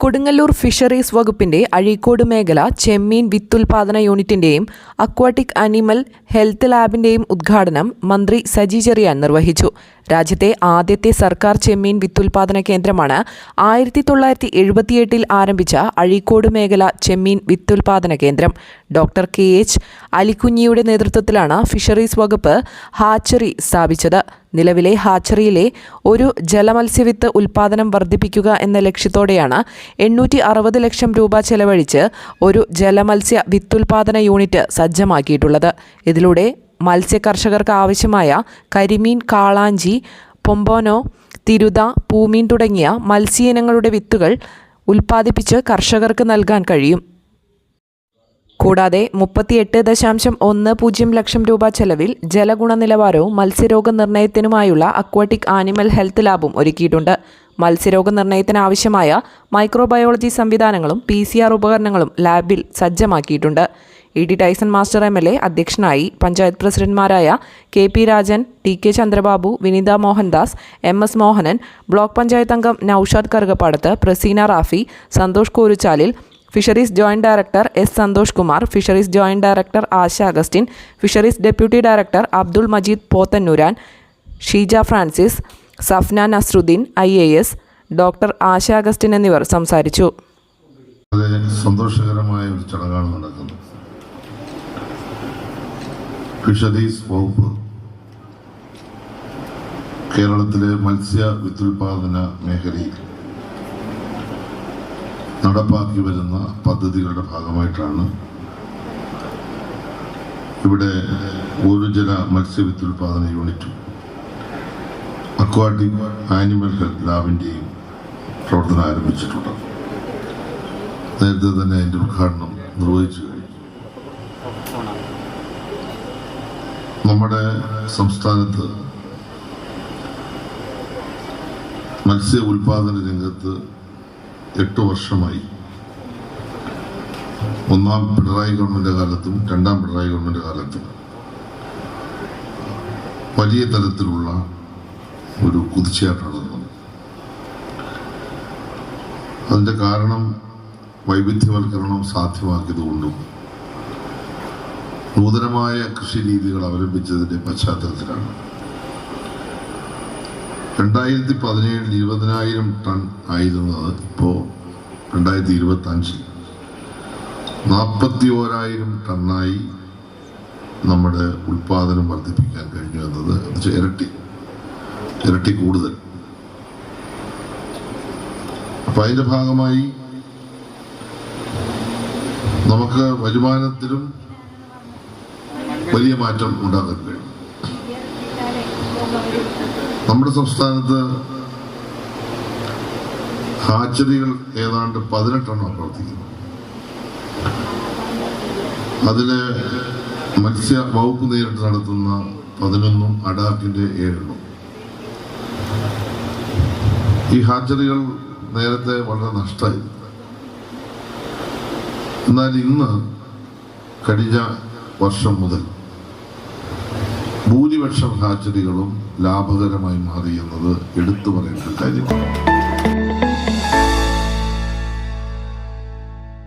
Kodungallur fisheries വകുപ്പിന്റെ അഴീക്കോട് മേഖല ചെമ്മീൻ വിത്തുൽപാദന യൂണിറ്റിന്റെയും അക്വാട്ടിക് അനിമൽ ഹെൽത്ത് ലാബിന്റെയും ഉദ്ഘാടനം മന്ത്രി സജി ചെറിയാൻ നിർവഹിച്ചു. രാജ്യത്തെ ആദ്യത്തെ സർക്കാർ ചെമ്മീൻ വിത്തുൽപാദന കേന്ദ്രമാണ്. ആയിരത്തി തൊള്ളായിരത്തി എഴുപത്തിയെട്ടിൽ ആരംഭിച്ച അഴീക്കോട് മേഖല ചെമ്മീൻ വിത്തുൽപാദന കേന്ദ്രം. ഡോക്ടർ കെ എച്ച് അലിക്കുഞ്ഞിയുടെ നേതൃത്വത്തിലാണ് ഫിഷറീസ് വകുപ്പ് ഹാച്ചറി സ്ഥാപിച്ചത്. നിലവിലെ ഹാച്ചറിയിലെ ഒരു ജലമത്സ്യവിത്ത് ഉൽപാദനം വർദ്ധിപ്പിക്കുക എന്ന ലക്ഷ്യത്തോടെയാണ് എണ്ണൂറ്റി അറുപത് ലക്ഷം രൂപ ചെലവഴിച്ച് ഒരു ജലമത്സ്യ വിത്തുൽപാദന യൂണിറ്റ് സജ്ജമാക്കിയിട്ടുള്ളത്. ഇതിലൂടെ മത്സ്യ കർഷകർക്ക് ആവശ്യമായ കരിമീൻ കാളാഞ്ചി പൊമ്പോനോ തിരുത പൂമീൻ തുടങ്ങിയ മത്സ്യയിനങ്ങളുടെ വിത്തുകൾ ഉൽപ്പാദിപ്പിച്ച് കർഷകർക്ക് നൽകാൻ കഴിയും. കൂടാതെ മുപ്പത്തിയെട്ട് ദശാംശം ഒന്ന് പൂജ്യം ലക്ഷം രൂപ ചെലവിൽ ജലഗുണനിലവാരവും മത്സ്യരോഗ നിർണയത്തിനുമായുള്ള അക്വാട്ടിക് ആനിമൽ ഹെൽത്ത് ലാബും ഒരുക്കിയിട്ടുണ്ട്. മത്സ്യരോഗ നിർണയത്തിനാവശ്യമായ മൈക്രോബയോളജി സംവിധാനങ്ങളും പി സി ആർ ഉപകരണങ്ങളും ലാബിൽ സജ്ജമാക്കിയിട്ടുണ്ട്. E D Taison master M L A അധ്യക്ഷനായി panchayat പ്രസിഡന്റ്മാരായ K P Rajan T K Chandrababu Vineetha Mohandas M S Mohanan block panchayat അംഗം Noushad Karukappadath Praseena Rafi Santhosh Koruchalil fisheries joint director S Santhosh Kumar fisheries joint director Asha Augustine fisheries deputy director Abdul Majeed Pothannooran Sheeja Francis Safna Nasruddin I A S doctor Asha Augustine എന്നിവർ സംസാരിച്ചു. സന്തോഷകരമായ ഒരു ചടങ്ങാണ് നടക്കുന്നത്. Fisheries വകുപ്പ് കേരളത്തിലെ മത്സ്യ വിത്തുൽപാദന മേഖലയിൽ നടപ്പാക്കി വരുന്ന പദ്ധതികളുടെ ഭാഗമായിട്ടാണ് ഇവിടെ ഊർജല ജല മത്സ്യ വിത്തുൽപാദന യൂണിറ്റും അക്വാട്ടിക് ആനിമൽ ഹെൽത്ത് ലാബിന്റെയും പ്രവർത്തനം ആരംഭിച്ചിട്ടുണ്ട്. നേരത്തെ തന്നെ അതിന്റെ ഉദ്ഘാടനം നിർവഹിച്ചു കഴിഞ്ഞു. നമ്മുടെ സംസ്ഥാനത്ത് മത്സ്യ ഉൽപാദന രംഗത്ത് എട്ട് വർഷമായി. ഒന്നാം പിണറായി ഗവൺമെന്റ് കാലത്തും രണ്ടാം പിണറായി ഗവൺമെന്റ് കാലത്തും വലിയ തരത്തിലുള്ള ഒരു കുതിച്ചുചാട്ടാണ് നടന്നത് അതിന്റെ കാരണം വൈവിധ്യവൽക്കരണം സാധ്യമാക്കിയതുകൊണ്ടും നൂതനമായ കൃഷി രീതികൾ അവലംബിച്ചതിന്റെ പശ്ചാത്തലത്തിലാണ്. രണ്ടായിരത്തി പതിനേഴിൽ ഇരുപതിനായിരം ടൺ ആയിരുന്നത് ഇപ്പോൾ രണ്ടായിരത്തി ഇരുപത്തി അഞ്ചിൽ നാൽപ്പത്തി ഓരായിരം ടണ്ണായി നമ്മുടെ ഉൽപാദനം വർദ്ധിപ്പിക്കാൻ കഴിഞ്ഞു എന്നത് എന്നുവെച്ചാൽ ഇരട്ടി. ഇരട്ടി കൂടുതൽ. അപ്പം അതിന്റെ ഭാഗമായി നമുക്ക് വരുമാനത്തിലും വലിയ മാറ്റം ഉണ്ടാക്കാൻ കഴിയും. നമ്മുടെ സംസ്ഥാനത്ത് ഹാച്ചറികൾ ഏതാണ്ട് പതിനെട്ടെണ്ണം പ്രവർത്തിക്കുന്നു അതിൽ മത്സ്യ വകുപ്പ് നേരിട്ട് നടത്തുന്ന പതിനൊന്നും അഡാക്കിന്റെ ഏഴെണ്ണം ഈ ഹാച്ചറികൾ നേരത്തെ വളരെ നഷ്ടമായി. എന്നാൽ ഇന്ന് കഴിഞ്ഞ വർഷം മുതൽ ഭൂരിപക്ഷം ഹാച്ചറികളും ലാഭകരമായി മാറി എന്നത് എടുത്തു പറയേണ്ട കാര്യമാണ്.